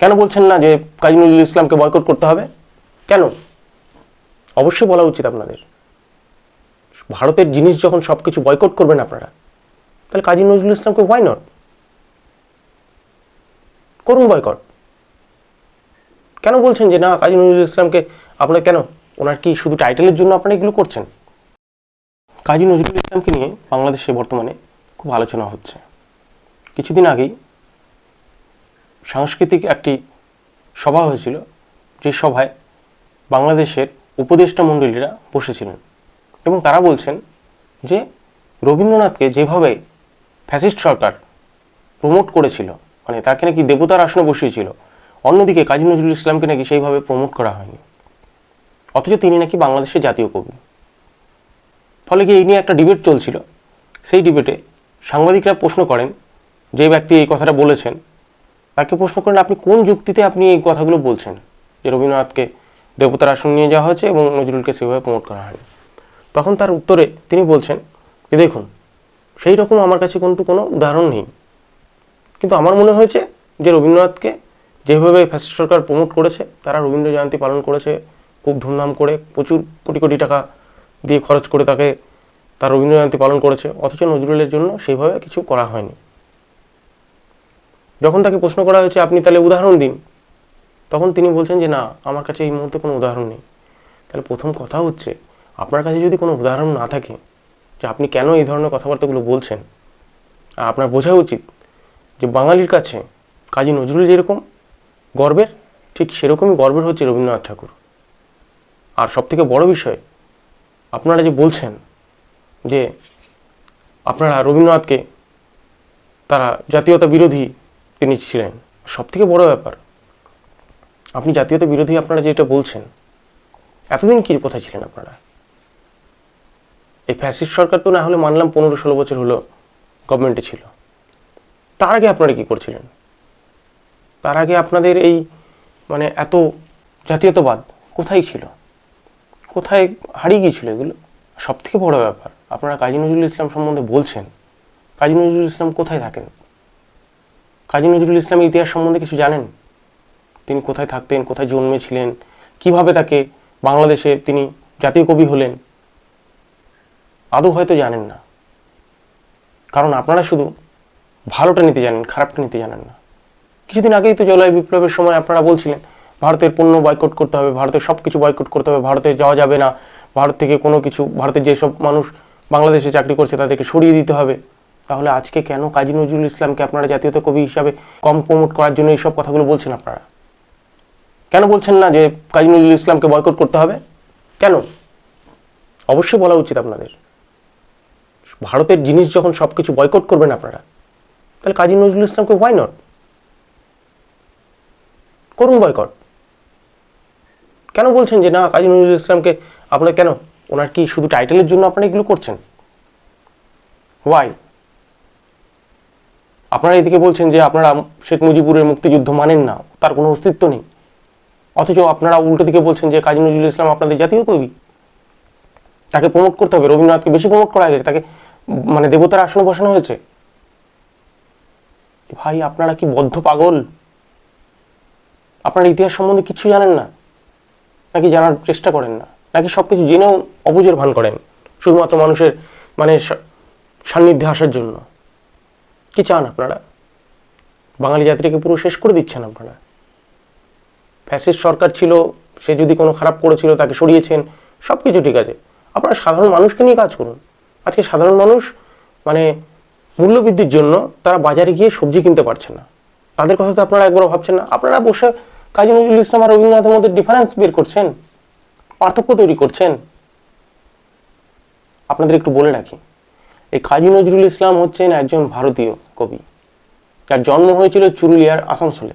কেন বলছেন না যে কাজী নজরুল ইসলামকে বয়কট করতে হবে? কেন? অবশ্যই বলা উচিত আপনাদের। ভারতের জিনিস যখন সব কিছু বয়কট করবেন আপনারা, তাহলে কাজী নজরুল ইসলামকে ওয়াই নট করুন বয়কট কেন বলছেন যে না কাজী নজরুল ইসলামকে আপনারা কেন? ওনার কি শুধু টাইটেলের জন্য আপনারা এগুলো করছেন? কাজী নজরুল ইসলামকে নিয়ে বাংলাদেশে বর্তমানে খুব আলোচনা হচ্ছে। কিছুদিন আগেই সাংস্কৃতিক একটি সভা হয়েছিল, যে সভায় বাংলাদেশের উপদেষ্টা মণ্ডলীরা বসেছিলেন এবং তারা বলছেন যে রবীন্দ্রনাথকে যেভাবে ফ্যাসিস্ট সরকার প্রমোট করেছিল মানে তাকে নাকি দেবতার আসনে বসিয়েছিল, অন্যদিকে কাজী নজরুল ইসলামকে নাকি সেইভাবে প্রমোট করা হয়নি। অথচ তিনি নাকি বাংলাদেশের জাতীয় কবি। ফলে কি এই নিয়ে একটা ডিবেট চলছিল? সেই ডিবেটে সাংবাদিকরা প্রশ্ন করেন, যে ব্যক্তি এই কথাটা বলেছেন তাকে প্রশ্ন করেন, আপনি কোন যুক্তিতে আপনি এই কথাগুলো বলছেন? যে রবীন্দ্রনাথকে দেবতার আসন নিয়ে যাওয়া হয়েছে এবং নজরুলকে সেভাবে প্রমোট করা হয়নি। তখন তার উত্তরে তিনি বলছেন যে, দেখুন, সেই রকম আমার কাছে কিন্তু কোনো উদাহরণ নেই। কিন্তু আমার মনে হয়েছে যে রবীন্দ্রনাথকে যেভাবে ফ্যাসিস্ট সরকার প্রমোট করেছে, তারা রবীন্দ্র জয়ন্তী পালন করেছে, খুব ধুমধাম করে প্রচুর কোটি কোটি টাকা দিয়ে খরচ করে তাকে, তার রবীন্দ্র জয়ন্তী পালন করেছে, অথচ নজরুলের জন্য সেইভাবে কিছু করা হয়নি। যখন তাকে প্রশ্ন করা হয়েছে, আপনি তাহলে উদাহরণ দিন। তখন তিনি বলছেন যে, না, আমার কাছে এই মুহূর্তে কোনো উদাহরণ নেই। তাহলে প্রথম কথা হচ্ছে, আপনার কাছে যদি কোনো উদাহরণ না থাকে, যে আপনি কেন এই ধরনের কথাবার্তাগুলো বলছেন, আর আপনার বোঝা উচিত যে বাঙালির কাছে কাজী নজরুল যেরকম গর্বের, ঠিক সেরকমই গর্বের হচ্ছে রবীন্দ্রনাথ ঠাকুর। আর সবথেকে বড় বিষয়, আপনারা যে বলছেন যে, আপনারা রবীন্দ্রনাথকে তারা জাতীয়তা বিরোধী তিনি ছিলেন। সবথেকে বড় ব্যাপার, আপনি জাতীয়তা বিরোধী আপনারা যেটা বলছেন, এতদিন কি কোথায় ছিলেন আপনারা? এই ফ্যাসিস্ট সরকার তো না হলে মানলাম পনেরো ষোলো বছর হলো গভর্নমেন্টে ছিল। তার আগে আপনারা কি করছিলেন? তার আগে আপনাদের এই মানে এত জাতীয়তাবাদ কোথায় ছিল? কোথায় হারিয়ে গিয়েছিল এগুলো? সব থেকে বড় ব্যাপার, আপনারা কাজী নজরুল ইসলাম সম্বন্ধে বলছেন, কাজী নজরুল ইসলাম কোথায় থাকেন? কাজী নজরুল ইসলামের ইতিহাস সম্বন্ধে কিছু জানেন? তিনি কোথায় থাকতেন, কোথায় জন্মেছিলেন, কীভাবে তাকে বাংলাদেশে তিনি জাতীয় কবি হলেন? আদৌ হয়তো জানেন না। কারণ আপনারা শুধু ভালোটা নিতে জানেন, খারাপটা নিতে জানেন না। কিছুদিন আগেই তো জলবায়ু বিপ্লবের সময় আপনারা বলছিলেন, ভারতের পণ্য বয়কট করতে হবে, ভারতের সব কিছু বয়কট করতে হবে, ভারতে যাওয়া যাবে না, ভারত থেকে কোনো কিছু, ভারতের যেসব মানুষ বাংলাদেশে চাকরি করছে তাদেরকে সরিয়ে দিতে হবে। তাহলে আজকে কেন কাজী নজরুল ইসলামকে আপনারা জাতীয়তা কবি হিসাবে কম প্রমোট করার জন্য এইসব কথাগুলো বলছেন আপনারা? কেন বলছেন না যে কাজী নজরুল ইসলামকে বয়কট করতে হবে? কেন? অবশ্যই বলা উচিত আপনাদের। ভারতের জিনিস যখন সব কিছু বয়কট করবেন আপনারা, তাহলে কাজী নজরুল ইসলামকে ওয়াই নট করুন বয়কট কেন বলছেন যে না, কাজী নজরুল ইসলামকে আপনারা কেন? ওনার কি শুধু টাইটেলের জন্য আপনারা এগুলো করছেন? ওয়াই আপনারা এদিকে বলছেন যে আপনারা শেখ মুজিবুরের মুক্তিযুদ্ধ মানেন না, তার কোনো অস্তিত্ব নেই। অথচ আপনারা উল্টো দিকে বলছেন যে কাজী নজরুল ইসলাম আপনাদের জাতীয় কবি। তাকে প্রমোট করতে হবে, রবীন্দ্রনাথকে বেশি প্রমোট করা হয়েছে, তাকে মানে দেবতার আসনে বসানো হয়েছে। ভাই, আপনারা কি বদ্ধ পাগল? আপনারা ইতিহাস সম্বন্ধে কিছু জানেন না? নাকি জানার চেষ্টা করেন না? নাকি সব কিছু জেনেও অবুজের ভান করেন? শুধুমাত্র মানুষের মানে সান্নিধ্যে আসার জন্য। কি চান আপনারা? বাঙালি জাতিটাকে পুরো শেষ করে দিচ্ছেন আপনারা। ফ্যাসিস্ট সরকার ছিল, সে যদি কোনো খারাপ করেছিল, তাকে সরিয়েছেন সব কিছু ঠিক আছে। আপনারা সাধারণ মানুষকে নিয়ে কাজ করুন। আজকে সাধারণ মানুষ মানে মূল্যবৃদ্ধির জন্য তারা বাজারে গিয়ে সবজি কিনতে পারছে না। তাদের কথা তো আপনারা একবারও ভাবছেন না। আপনারা বসে কাজী নজরুল ইসলাম আর রবীন্দ্রনাথের মধ্যে ডিফারেন্স বের করছেন? পার্থক্য তৈরি করছেন? আপনাদের একটু বলে রাখি। এই কাজী নজরুল ইসলাম হচ্ছেন একজন ভারতীয় কবি। যার জন্ম হয়েছিল চুরুলিয়ার আসানসোলে,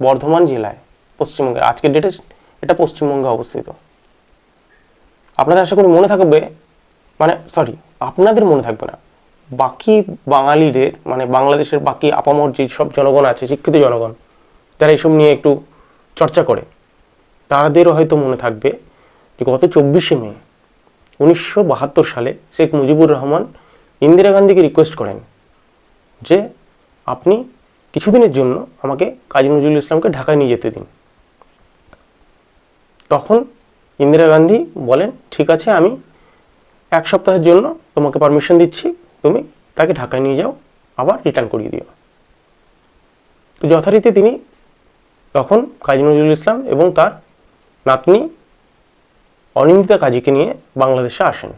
বর্ধমান জেলায়, পশ্চিমবঙ্গের। আজকের ডেটে এটা পশ্চিমবঙ্গে অবস্থিত। আপনাদের আশা করি মনে থাকবে মানে সরি আপনাদের মনে থাকবে না। বাকি বাঙালিদের মানে বাংলাদেশের বাকি আপামর যে সব জনগণ আছে, শিক্ষিত জনগণ, যারা এইসব নিয়ে একটু চর্চা করে, তাদেরও হয়তো মনে থাকবে যে গত চব্বিশে মে, উনিশশো বাহাত্তর সালে শেখ মুজিবুর রহমান ইন্দিরা গান্ধীকে রিকোয়েস্ট করেন যে আপনি কিছুদিনের জন্য আমাকে কাজী নজরুল ইসলামকে ঢাকায় নিয়ে যেতে দিন। তখন ইন্দিরা গান্ধী বলেন, ঠিক আছে, আমি এক সপ্তাহের জন্য তোমাকে পারমিশন দিচ্ছি, তুমি তাকে ঢাকায় নিয়ে যাও, আবার রিটার্ন করিয়ে দিও। তো যথারীতি তিনি তখন কাজী নজরুল ইসলাম এবং তার নাতনি অনিন্দিতা কাজীকে নিয়ে বাংলাদেশে আসেন।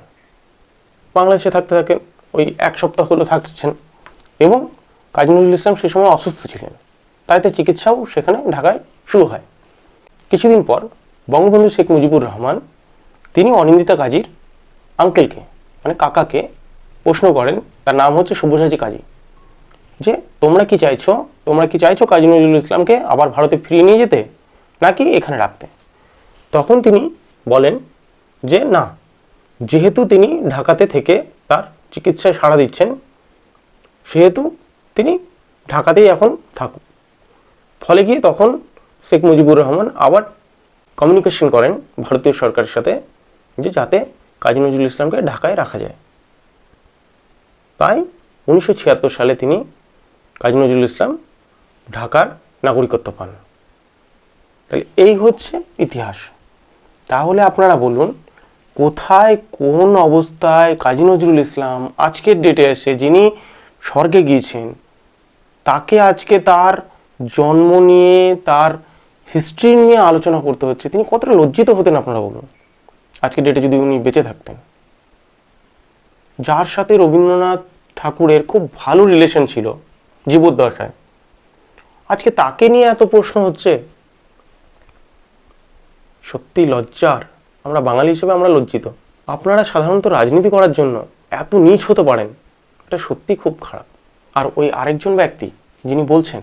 বাংলাদেশে থাকতে থাকেন ওই এক সপ্তাহ হলো থাকছেন। এবং কাজী নজরুল ইসলাম সেই সময় অসুস্থ ছিলেন। তাই তার চিকিৎসাও সেখানে ঢাকায় শুরু হয়। কিছুদিন পর বঙ্গবন্ধু শেখ মুজিবুর রহমান, তিনি অনিন্দিতা কাজীর আঙ্কেলকে মানে কাকাকে প্রশ্ন করেন, তার নাম হচ্ছে সব্যসাচী কাজী, যে তোমরা কি চাইছো, তোমরা কি চাইছো কাজী নজরুল ইসলামকে আবার ভারতে ফিরিয়ে নিয়ে যেতে, নাকি এখানে রাখতে? তখন তিনি বলেন যে, না, যেহেতু তিনি ঢাকাতে থেকে তার চিকিৎসায় সাড়া দিচ্ছেন, সেহেতু তিনি ঢাকাতেই এখন থাকুক ফলে গিয়ে তখন শেখ মুজিবুর রহমান আবার কমিউনিকেশন করেন ভারতীয় সরকারের সাথে যে যাতে কাজী নজরুল ইসলামকে ঢাকায় রাখা যায়। তাই উনিশশো ছিয়াত্তর সালে তিনি কাজী নজরুল ইসলাম ঢাকার নাগরিকত্ব পান। তাহলে এই হচ্ছে ইতিহাস। তাহলে আপনারা বলুন কোথায় কোন অবস্থায় কাজী নজরুল ইসলাম আজকের ডেটে এসে যিনি স্বর্গে গিয়েছেন, তাকে আজকে তার জন্ম নিয়ে, তার হিস্ট্রি নিয়ে আলোচনা করতে হচ্ছে, তিনি কতটা লজ্জিত হতেন আপনারা বলুন। আজকের ডেটে যদি উনি বেঁচে থাকতেন। যার সাথে রবীন্দ্রনাথ ঠাকুরের খুব ভালো রিলেশন ছিল, জীবদ্দশায়। আজকে তাকে নিয়ে এত প্রশ্ন হচ্ছে? সত্যি লজ্জার। আমরা বাঙালি হিসেবে আমরা লজ্জিত। আপনারা সাধারণত রাজনীতি করার জন্য এত নিচ হতে পারেন, এটা সত্যি খুব খারাপ। আর ওই আরেকজন ব্যক্তি, যিনি বলছেন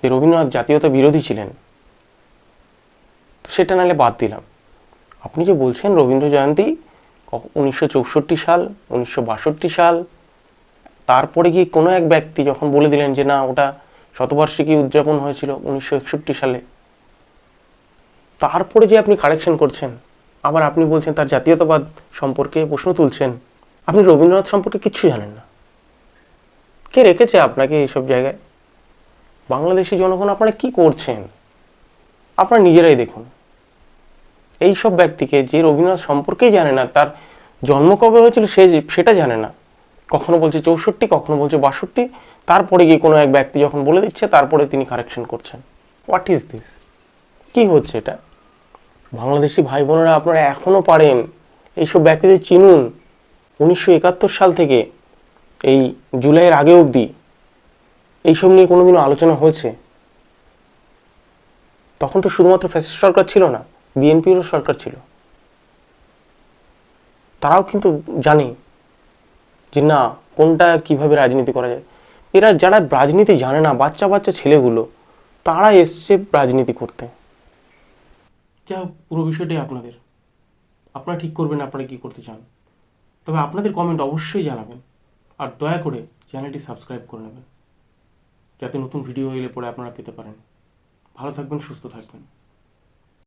যে রবীন্দ্রনাথ জাতীয়তা বিরোধী ছিলেন, সেটা নাহলে বাদ দিলাম। আপনি যে বলছেন রবীন্দ্র জয়ন্তী উনিশশো চৌষট্টি সাল, উনিশশো বাষট্টি সাল, তারপরে গিয়ে কোনো এক ব্যক্তি যখন বলে দিলেন যে না, ওটা শতবার্ষিকী উদযাপন হয়েছিল উনিশশো একষট্টি সালে তারপরে যে আপনি কারেকশন করছেন, আবার আপনি বলছেন তার জাতীয়তাবাদ সম্পর্কে প্রশ্ন তুলছেন, আপনি রবীন্দ্রনাথ সম্পর্কে কিচ্ছু জানেন না। কে রেখেছে আপনাকে এইসব জায়গায়? বাংলাদেশি জনগণ আপনারা কি করছেন? আপনারা নিজেরাই দেখুন। এই সব ব্যক্তিকে যে রবীন্দ্রনাথ সম্পর্কেই জানে না, তার জন্ম কবে হয়েছিল সে সেটা জানে না। কখনো বলছে চৌষট্টি, কখনো বলছে বাষট্টি, তারপরে গিয়ে কোনো এক ব্যক্তি যখন বলে দিচ্ছে, তারপরে তিনি কারেকশন করছেন। হোয়াট ইজ দিস কি হচ্ছে এটা? বাংলাদেশি ভাই বোনেরা আপনারা এখনও পারেন এইসব ব্যক্তিদের চিনুন উনিশশো একাত্তর সাল থেকে, এই জুলাইয়ের আগে অবধি। এইসব নিয়ে কোনোদিনও আলোচনা হয়েছে। তখন তো শুধুমাত্র ফ্যাসিস্ট সরকার ছিল না, বিএনপিরও সরকার ছিল। তারাও কিন্তু জানে যে না, কোনটা কীভাবে রাজনীতি করা যায়। এরা যারা রাজনীতি জানে না বাচ্চা বাচ্চা ছেলেগুলো, তারা এসছে রাজনীতি করতে। যা পুরো বিষয়টাই আপনাদের। আপনারা ঠিক করবেন, আপনারা কী করতে চান। তবে আপনাদের কমেন্ট অবশ্যই জানাবেন। আর দয়া করে চ্যানেলটি সাবস্ক্রাইব করে নেবেন। যাতে নতুন ভিডিও এলে পরে আপনারা পেতে পারেন। ভালো থাকবেন, সুস্থ থাকবেন।